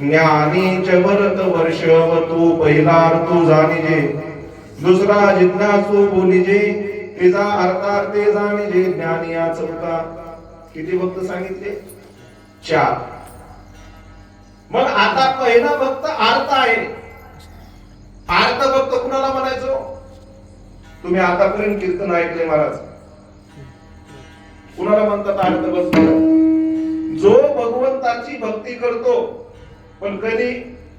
ज्ञानीच भरत वर्ष व तू पहिला अर्थ जाणीजे. दुसरा जिज्ञासू बोलिजे तिचा अर्थार्थे जाणीजे. ज्ञानी चौथा. किती भक्त सांगितले? चार. मग आता पहिला भक्त अर्थ आहे. अर्थ भक्त कुणाला म्हणायचो? तुम्ही आतापर्यंत कीर्तन ऐकले महाराज. कुणाला म्हणतात अर्थ भक्त? जो भगवंताची भक्ती करतो पण कधी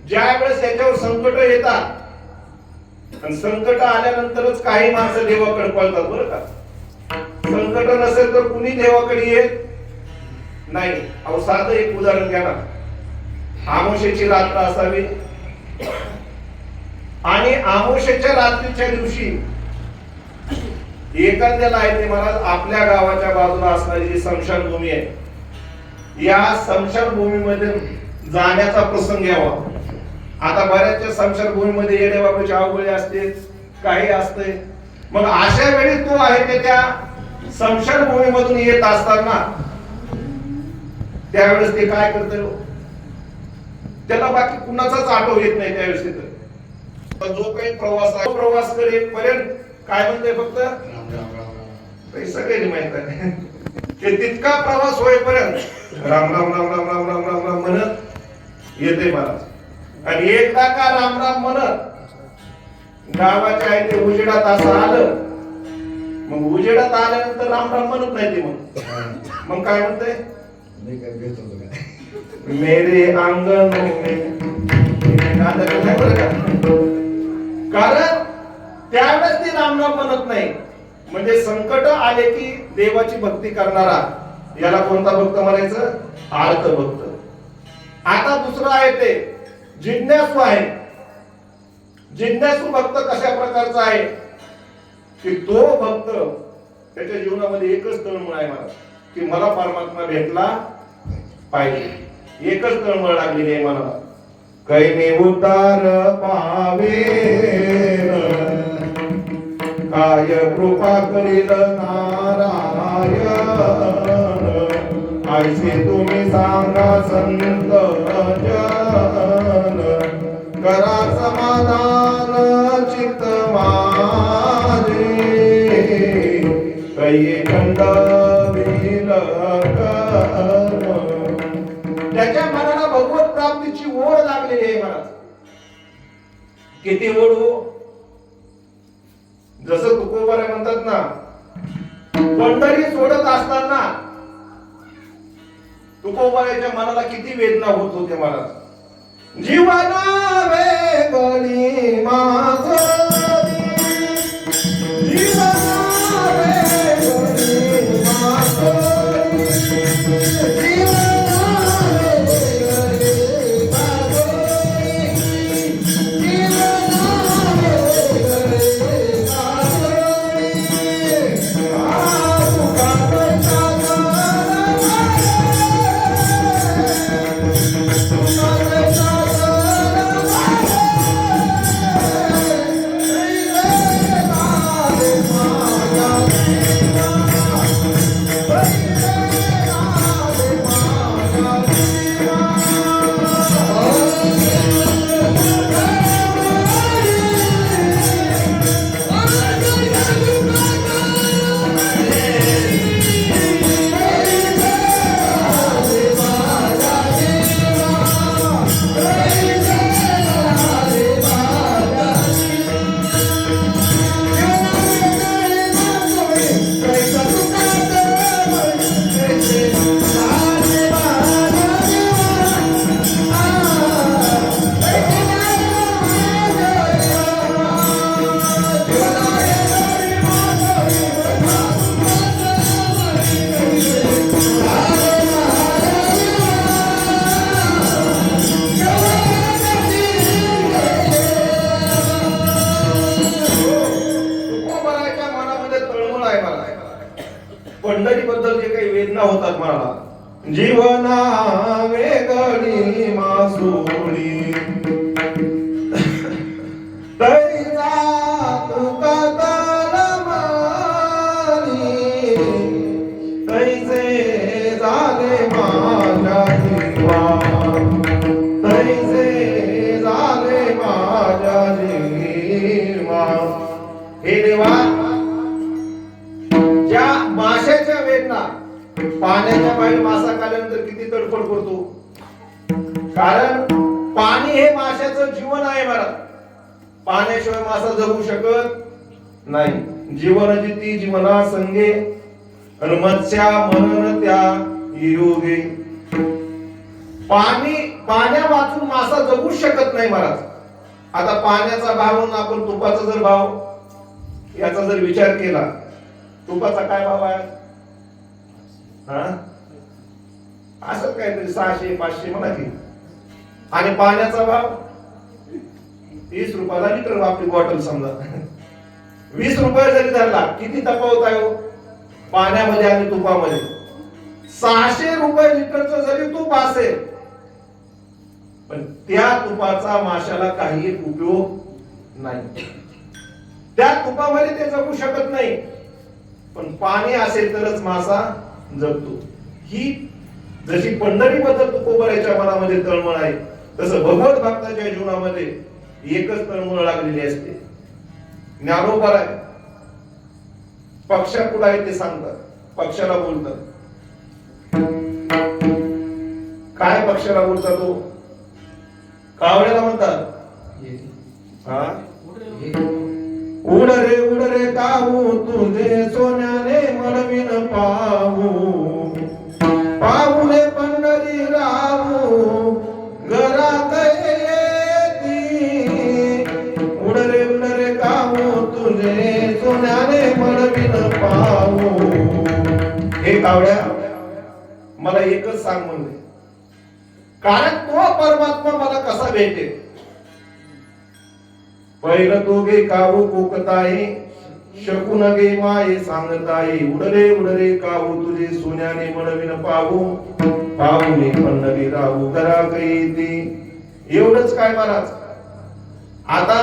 ज्या वेळेस याच्यावर संकट येतात आणि संकट आल्यानंतरच काही माणसं देवाकडे पळतात बरं का? संकट नसेल तर कुणी देवाकडे येत नाही. अहो साधं एक उदाहरण घ्या ना. आमोशेची रात्र असावी. आणि आमोशेच्या रात्रीच्या दिवशी एखाद्याला आहे ते महाराज आपल्या गावाच्या बाजूला असणारी जी स्मशानभूमी आहे या स्मशानभूमीमध्ये जाण्याचा प्रसंग यावा आता बऱ्याचशा स्मशानभूमीमध्ये येणे बाबाची अवघडे असते काही असते मग अशा वेळी तो आहे ते त्या स्मशानभूमीमधून येत असताना त्यावेळेस ते काय करते त्याला बाकी कुणाचाच आठव येत नाही त्यावेळेस तिथं जो काही प्रवास आहे तो प्रवास करेल पर्यंत काय म्हणते फक्त सगळ्यांनी माहीत आहे ते तितका प्रवास होईपर्यंत राम राम राम राम राम राम राम राम म्हणत येते महाराज. आणि एकदा का राम राम म्हणत गावाच्या आहे ते उजेडात असं आलं मग उजेडात आल्यानंतर राम राम म्हणत नाही ते मग. मग काय म्हणते मेरे अंगण? कारण त्यावेळेस ते राम राम म्हणत नाही. म्हणजे संकट आले की देवाची भक्ती करणारा याला कोणता भक्त म्हणायचं? आर्त भक्त आता दुसरं आहे ते जिज्ञासू आहे. जिज्ञासू भक्त कशा प्रकारचा आहे? की तो भक्त त्याच्या जीवनामध्ये एकच तळमळ आहे मला की मला परमात्मा भेटला पाहिजे. एकच तळमळ लागलेली आहे मला. कैने उतार पावे काय कृपा करील ना? ऐसे तुम्ही सांगा संत जन करा समाधान चित्त माझे कैये खंड त्याच्या मनाला भगवत प्राप्तीची ओढ लागलेली आहे महाराज किती ओढ? याच्या मनाला किती वेदना होत होते मला. जीवना वेगळी माझ जीवना वेगळी माझ चिंता होतात मनाला. जीवना वेगळी मासुरी पाण्याच्या बाहेर मासा खाल्यानंतर किती तडफड करतो? कारण पाणी हे माशाचं जीवन आहे मला पाण्याशिवाय मासा जगू शकत नाही. जीवन जिती जीवना संगे मत्स्या मरण त्या योगे पाणी पाण्या वाचून मासा जगू शकत नाही महाराज आता पाण्याचा भाव म्हणून आपण तुपाचा जर भाव याचा जर विचार केला तुपाचा काय भाव आहे? हा? असं काहीतरी सहाशे पाचशे म्हणा की आणि पाण्याचा भाव? वीस रुपयाला लिटर आपली बॉटल समजा. वीस रुपये जरी धरला किती तफावत आहे हो? पाण्यामध्ये आणि तुपामध्ये. सहाशे रुपये लिटरचं जरी तूप असेल पण त्या तुपाचा माशाला काही उपयोग नाही. त्या तुपामध्ये ते जगू शकत नाही. पण पाणी असेल तरच मासा जगतो. ही जशी पंढरी बद्दल तुकोबऱ्याच्या मनामध्ये तळमळ आहे तसं भगवत भक्ताच्या जीवनामध्ये एकच तळमळ लागलेली असते. ज्ञानोबर आहे पक्षा कुठं आहे ते सांगतात. पक्षाला बोलतात. काय पक्षाला बोलतात तो कावड्याला म्हणतात. हा. उड रे उड रे काहू तुझे सोन्याने मळविन पाहू. पाहुले पंढरी राहू घरात येती. उड रे उड रे काहू तुझे सोन्याने मळविन पाहू. हे कावड्या मला एकच सांग म्हणले. कारण तो परमात्मा मला कसा भेटेल? पहिलं दोघे गे कावू कोकताई शकून गे माये सांगताये उडले उडले कावू तुझे सोन्याने मळविन पाहू पाहुणे पंढरी राहू घरा येते एवढंच काय महाराज? आता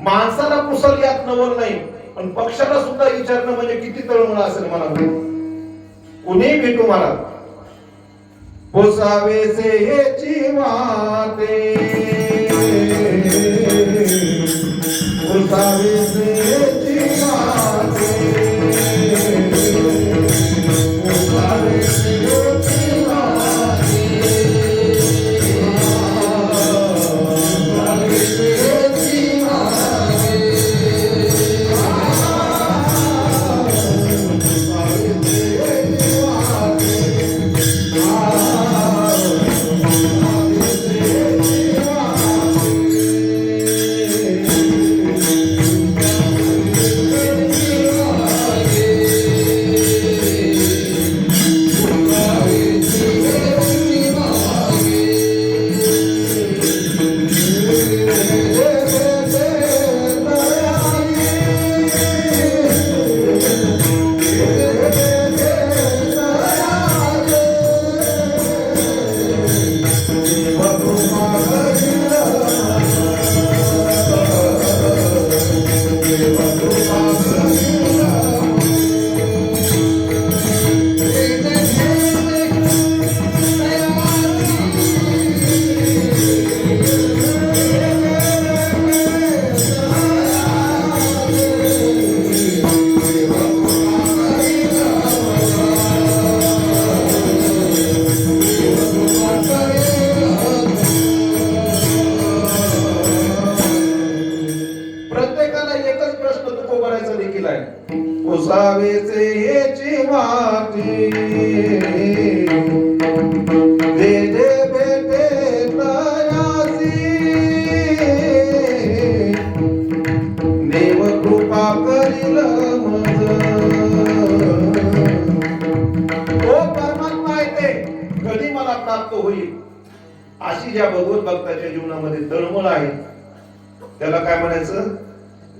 माणसाला कुसल यात नवल नाही पण पक्षाला सुद्धा विचारणं म्हणजे किती तळमळ असेल मला कुणी भेटू मला? पोसावे से हे वाते Tá, Junta-lhes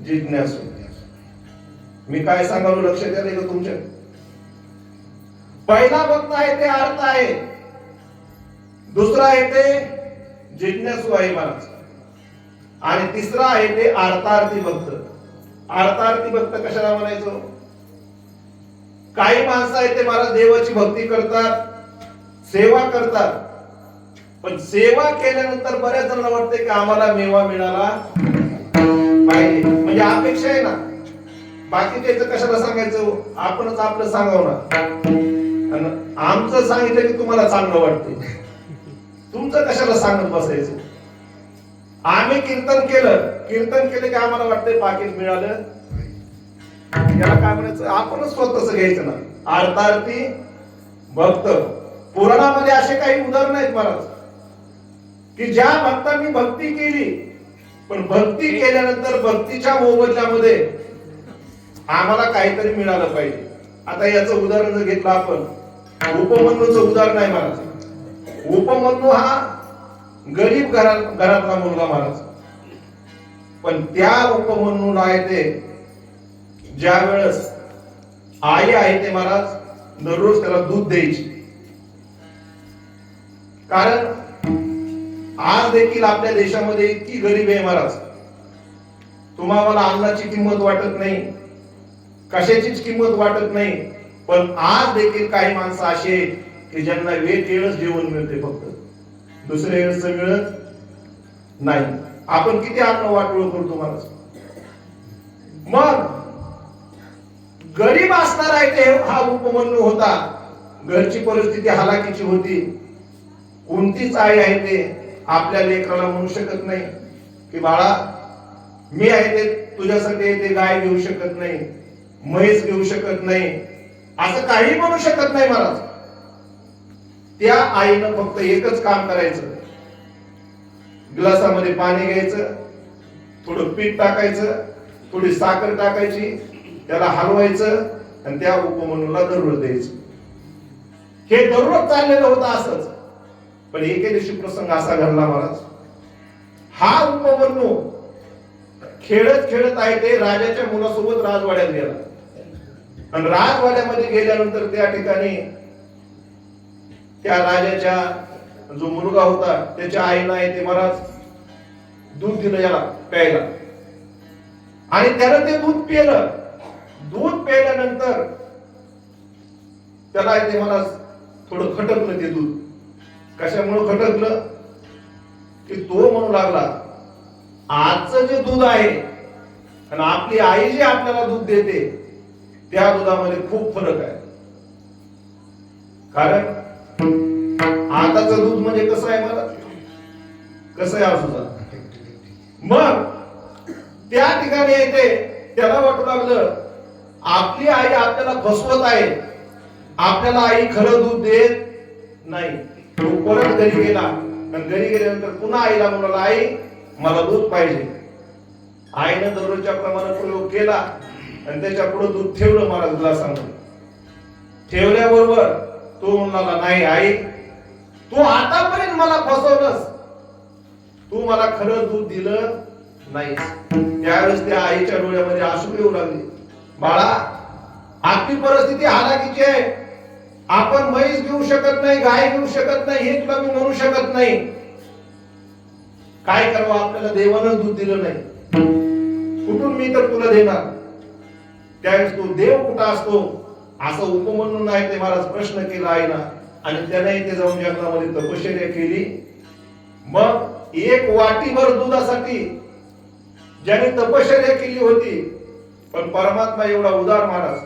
जिज्ञासू. मी काय सांगालो लक्षात आलंय का तुमच्या? पहिला भक्त आहे ते अर्थ आहे. दुसरा आहे ते जिज्ञासू आहे महाराज आणि तिसरा आहे ते अर्थार्थी भक्त. अर्थार्थी भक्त कशाला म्हणायचो? काही माणसं आहेत ते महाराज देवाची भक्ती करतात सेवा करतात. पण सेवा केल्यानंतर बऱ्याच जणांना वाटते की आम्हाला मेवा मिळाला. पाहिजे म्हणजे अपेक्षा आहे ना. बाकी त्याचं कशाला सांगायचं? आपणच आपलं सांगाव ना. आमचं सांगितलं की तुम्हाला चांगलं वाटतं तुमचं कशाला सांगत बसायचं? आम्ही कीर्तन केलं. कीर्तन केलं की आम्हाला वाटतंय पाकिट मिळालं. याला काय म्हणायचं? आपणच स्वतःच घ्यायचं ना. अर्थार्थी भक्त. पुराणामध्ये असे काही उदाहरण आहेत महाराज. की ज्या भक्तांनी भक्ती केली पण भक्ती केल्यानंतर भक्तीच्या मोबदल्यामध्ये आम्हाला काहीतरी मिळालं पाहिजे. आता याचं उदाहरण जर घेतलं आपण. उपमन्यूचं उदाहरण आहे महाराज. उपमन्यू हा गरीब घरात घरातला मुलगा महाराज. पण त्या उपमन्यूला आहे ते ज्या वेळेस आई आहे ते महाराज दररोज त्याला दूध द्यायची. कारण आज देखील आपल्या देशामध्ये इतकी गरीब आहे महाराज. तुम्हाला अन्नाची किंमत वाटत नाही. कशाचीच किंमत वाटत नाही. पण आज देखील काही माणसं अशी आहेत की ज्यांना वेळ वेळच जेवण मिळते फक्त. दुसऱ्या वेळेस मिळत नाही. आपण किती अन्न वाटोळ करतो महाराज? मग गरीब असणार आहे ते हा उपमन्यू होता. घरची परिस्थिती हालाकीची होती. कोणतीच आई आहे ते आपल्या लेकराला म्हणू शकत नाही की बाळा मी आहे ते तुझ्यासाठी ते गाय घेऊ शकत नाही म्हैस घेऊ शकत नाही असं काही म्हणू शकत नाही महाराज त्या आईनं फक्त एकच काम करायचं. ग्लासामध्ये पाणी घ्यायचं थोडं पीठ टाकायचं थोडी साखर टाकायची त्याला हलवायचं आणि त्या उपमनूला दररोज द्यायचं. हे दररोज चाललेलं होतं असंच. पण एके दिवशी प्रसंग असा घडला महाराज. हा उपमन्यू खेळत खेळत आहे ते राजाच्या मुलासोबत राजवाड्यात गेला. आणि राजवाड्यामध्ये गेल्यानंतर त्या ठिकाणी त्या राजाच्या जो मुलगा होता त्याच्या आईनं आहे ते महाराज दूध दिलं याला प्यायला. आणि त्यानं ते दूध पिलं. दूध प्यायल्यानंतर त्याला ते मला थोडं खटकलं ते दूध. कशामुळे खटकलं? की तो म्हणू लागला आजचं जे दूध आहे आणि आपली आई जी आपल्याला दूध देते त्या दुधामध्ये खूप फरक आहे. कारण आताचं दूध म्हणजे कसं आहे मला? कसं आहे असू मग त्या ठिकाणी येते त्याला वाटू लागलं आपली आई आपल्याला फसवत आहे आपल्याला आई खरं दूध देत नाही. तो परत घरी गेला. आणि घरी गेल्यानंतर पुन्हा आईला म्हणाला आई मला दूध पाहिजे. आईनं दररोजच्या प्रमाणे प्रयोग केला आणि त्याच्या पुढे दूध ठेवलं मला तुला सांगून ठेवल्याबरोबर तो म्हणाला नाही आई तू आतापर्यंत मला फसवलंस. तू मला खरं दूध दिलं नाही त्यावेळेस त्या आईच्या डोळ्यामध्ये आसू येऊ लागले. बाळा आपली परिस्थिती हालाकीची आपण म्हैस घेऊ शकत नाही गाय घेऊ शकत नाही हे तुला मी म्हणू शकत नाही. काय करावं? आपल्याला देवानं दूध दिलं नाही. कुठून मी तर तुला देणार? त्यावेळेस तो देव कुठं असतो? असं उपमन्यू नाही ते महाराज प्रश्न केला आहे ना आणि त्याने ते जाऊन जंगलामध्ये तपश्चर्या केली. मग एक वाटीभर दुधासाठी ज्याने तपश्चर्या केली होती पण परमात्मा एवढा उदार महाराज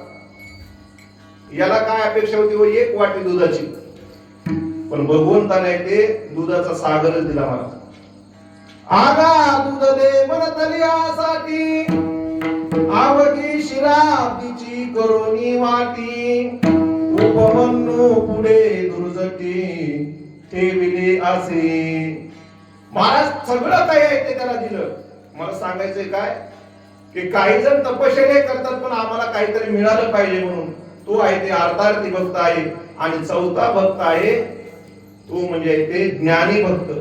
याला काय अपेक्षा होती हो? एक वाटी दुधाची. पण भगवंताने ते दुधाचा सागरच दिला मला. आगा दूध दे मनतलियासाठी आवगी शिराबीची करोनी वाटी. उपमन्यू पुढे दुर्जटी ठेविले असे. महाराज सगळं काही आहे ते त्याला दिलं. मला सांगायचंय काय? की काही जण तपश्चर्या करतात पण आम्हाला काहीतरी मिळालं पाहिजे म्हणून. तो आहे ते अर्थार्थी भक्त आहे आणि चौथा भक्त आहे तो म्हणजे ते ज्ञानी भक्त.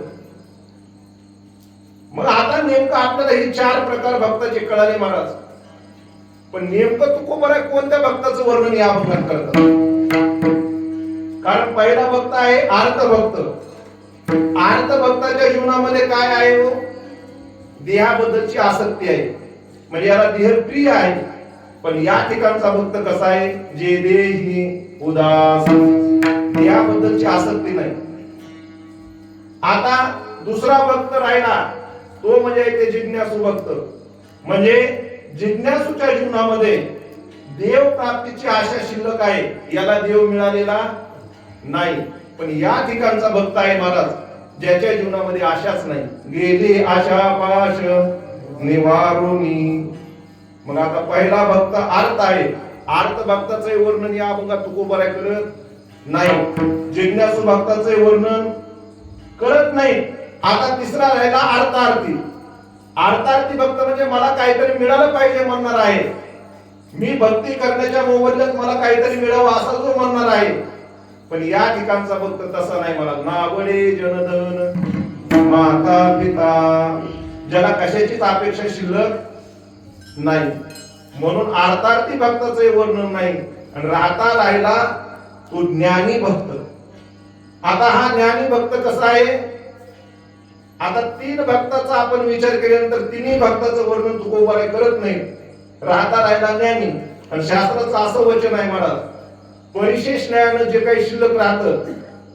मग आता नेमकं आपल्याला हे चार प्रकार भक्ताचे कळाले महाराज. पण नेमकं तू बरं कोणत्या भक्ताचं वर्णन या भक्तात करतात? कारण पहिला भक्त आहे आर्त भक्त. आर्त भक्ताच्या जीवनामध्ये काय आहे हो? देहाबद्दलची आसक्ती आहे. म्हणजे याला देह प्रिय आहे. पण या ठिकाणचा भक्त कसा आहे? जे देही उदास. याबद्दलची आसक्ती नाही. आता दुसरा भक्त राहिला तो म्हणजे ते जिज्ञासू भक्त. म्हणजे जिज्ञासूच्या जीवनामध्ये देव प्राप्तीची आशा शिल्लक आहे याला देव मिळालेला नाही. पण या ठिकाणचा भक्त आहे महाराज ज्याच्या जीवनामध्ये आशाच नाही. गेली आशा पाश निवारुनी. मग आता पहिला भक्त अर्थ आहे. अर्थ भक्ताचे वर्णन या अभंगात आहे करत नाही. जिज्ञासू भक्ताचे वर्णन करत नाही. आता तिसरा राहिला अर्थार्थी अर्थार्थी भक्त म्हणजे मला काहीतरी मिळालं पाहिजे म्हणणार आहे. मी भक्ती करण्याच्या मोबदल्यात मला काहीतरी मिळावं असं जो म्हणणार आहे. पण या ठिकाणचा भक्त तसा नाही मला. नावडे जनधन माता पिता ज्याला कशाचीच अपेक्षा शिल्लक नाही. म्हणून अर्थार्थी भक्ताचे वर्णन नाही. आणि राहता राहिला तो ज्ञानी भक्त. आता हा ज्ञानी भक्त कसा आहे? आता तीन भक्ताचा आपण विचार केल्यानंतर तिन्ही भक्ताचं वर्णन तुकोबारे करत नाही. राहता राहिला ज्ञानी. आणि शास्त्राचं असं वचन आहे मला. परिशेष न्यायानं जे काही शिल्लक राहतं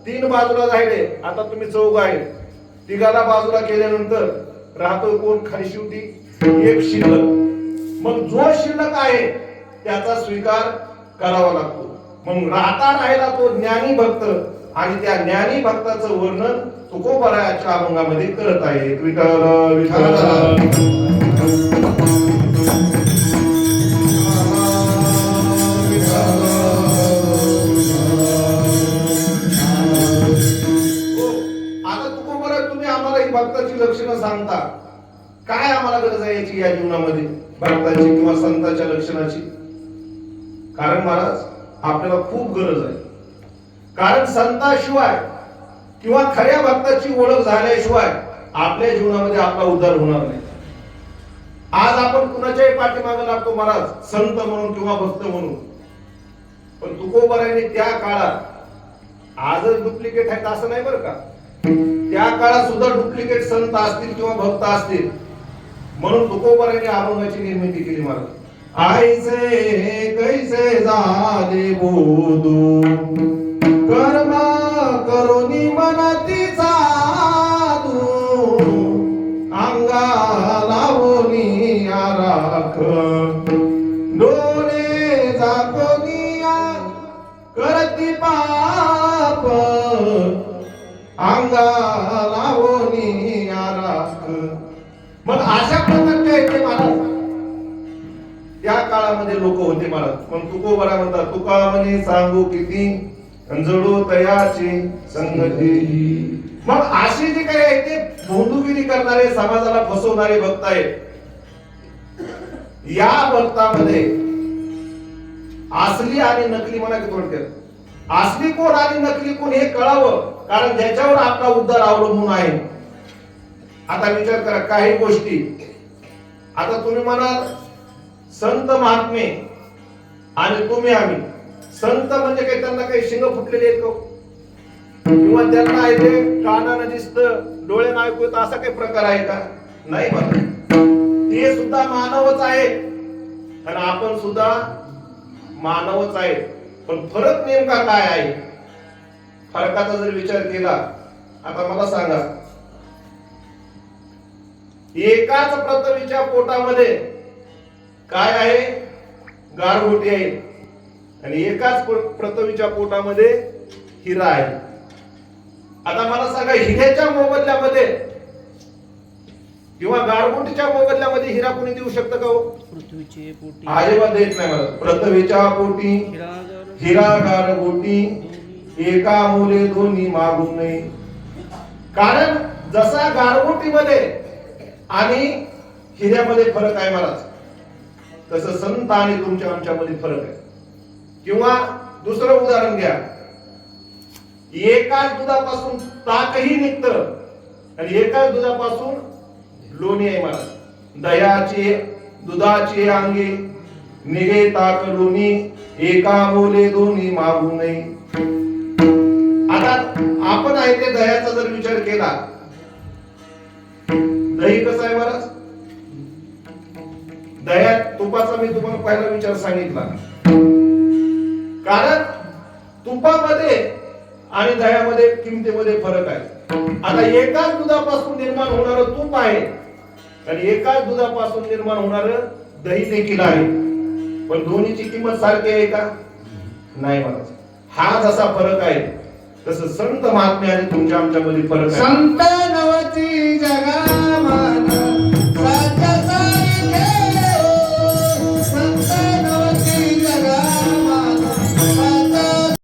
तीन बाजूला राहिले. आता तुम्ही चौघ आहे तिघाला बाजूला केल्यानंतर राहतो कोण? खाली शेवटी एक शिल्लक. मग जो शिल्लक आहे त्याचा स्वीकार करावा लागतो. मग राहता राहिला तो ज्ञानी भक्त आणि त्या ज्ञानी भक्ताचं वर्णन तुकोबराच्या अभंगामध्ये करत आहे. विठ्ठल विठ्ठल. संतांच्या कारण महाराज आपल्याला खूप गरज आहे. कारण संताशिवाय किंवा खऱ्या भक्ताची ओळख झाल्याशिवाय आपल्या जीवनामध्ये आपला उद्धार होणार नाही. आज आपण कुणाच्याही पाठीमागे लागतो महाराज संत म्हणून किंवा भक्त म्हणून. पण तुकोबराने त्या काळात आजच डुप्लिकेट आहेत असं नाही बरं का? त्या काळात सुद्धा डुप्लिकेट संत असतील किंवा भक्त असतील. म्हणून तुकोबराने अभंगाची निर्मिती केली महाराज. आईसे कैसे झाले बोधू करो करोनी मनती काळामध्ये लोक होते महाराज पण तुकोबरा म्हणतात तुका म्हणे सांगू किती? जडू तयाची संगती. मग अशी जे काही आहे ते भोंदूगिरी करणारे समाजाला फसवणारे भक्त आहेत. या भक्तामध्ये असली आणि नकली म्हणा की थोडक्यात. असली कोण आणि नकली कोण हे कळावं कारण ज्याच्यावर आपला उद्धार अवलंबून आहे. आता विचार करा काही गोष्टी. आता तुम्ही म्हणाल संत महात्मे आणि तुम्ही आम्ही. संत म्हणजे काही त्यांना काही शिंग फुटलेले आहेत किंवा त्यांना आहे कानानं कानानं डोळे ना ऐकू येतं असा काही प्रकार आहे का? नाही बघा ते सुद्धा मानवच आहे आणि आपण सुद्धा मानवच आहे पण फरक नेमका काय आहे? फरकाचा जर विचार केला आता मला सांगा. एकाच प्रथवीच्या पोटामध्ये काय आहे? गारगोटी आहे आणि एकाच प्र- प्रथवीच्या पोटामध्ये हिरा आहे. आता मला सांगा हिऱ्याच्या मोबदल्यामध्ये किंवा गारगोटीच्या मोबदल्यामध्ये हिरा कोणी देऊ शकतं का हो? पृथ्वीचे पोटी. देत नाही मला. प्रथवीच्या पोटी हिरा गारगोटी एका मुले दोन्ही मागून नये कारण जसा गारगोटीमध्ये आणि हिऱ्यामध्ये फरक आहे महाराज. तसं संत आणि तुमच्या आमच्यामध्ये फरक आहे. किंवा दुसरं उदाहरण घ्या. एकाच दुधापासून ताकही निघत आणि एकाच दुधापासून लोणी आहे मला दह्याचे दुधाचे अंगे निघे ताक लोणी एका बोले दोन्ही मागू नये. आता आपण आहे ते दह्याचा जर विचार केला दही कसं आहे महाराज दह्यात तुपाचा मी तुम्हाला पहिला विचार सांगितला. कारण तुपामध्ये आणि दह्यामध्ये किमतीमध्ये फरक आहे. आता एकाच दुधापासून निर्माण होणार तूप आहे. आणि एकाच दुधापासून निर्माण होणार दही देखील आहे. पण दोन्हीची किंमत सारखी आहे का? नाही महाराज हा जसा फरक आहे तसं संत महात्म्याने तुमच्या आमच्यामध्ये फरक संत नवची जगा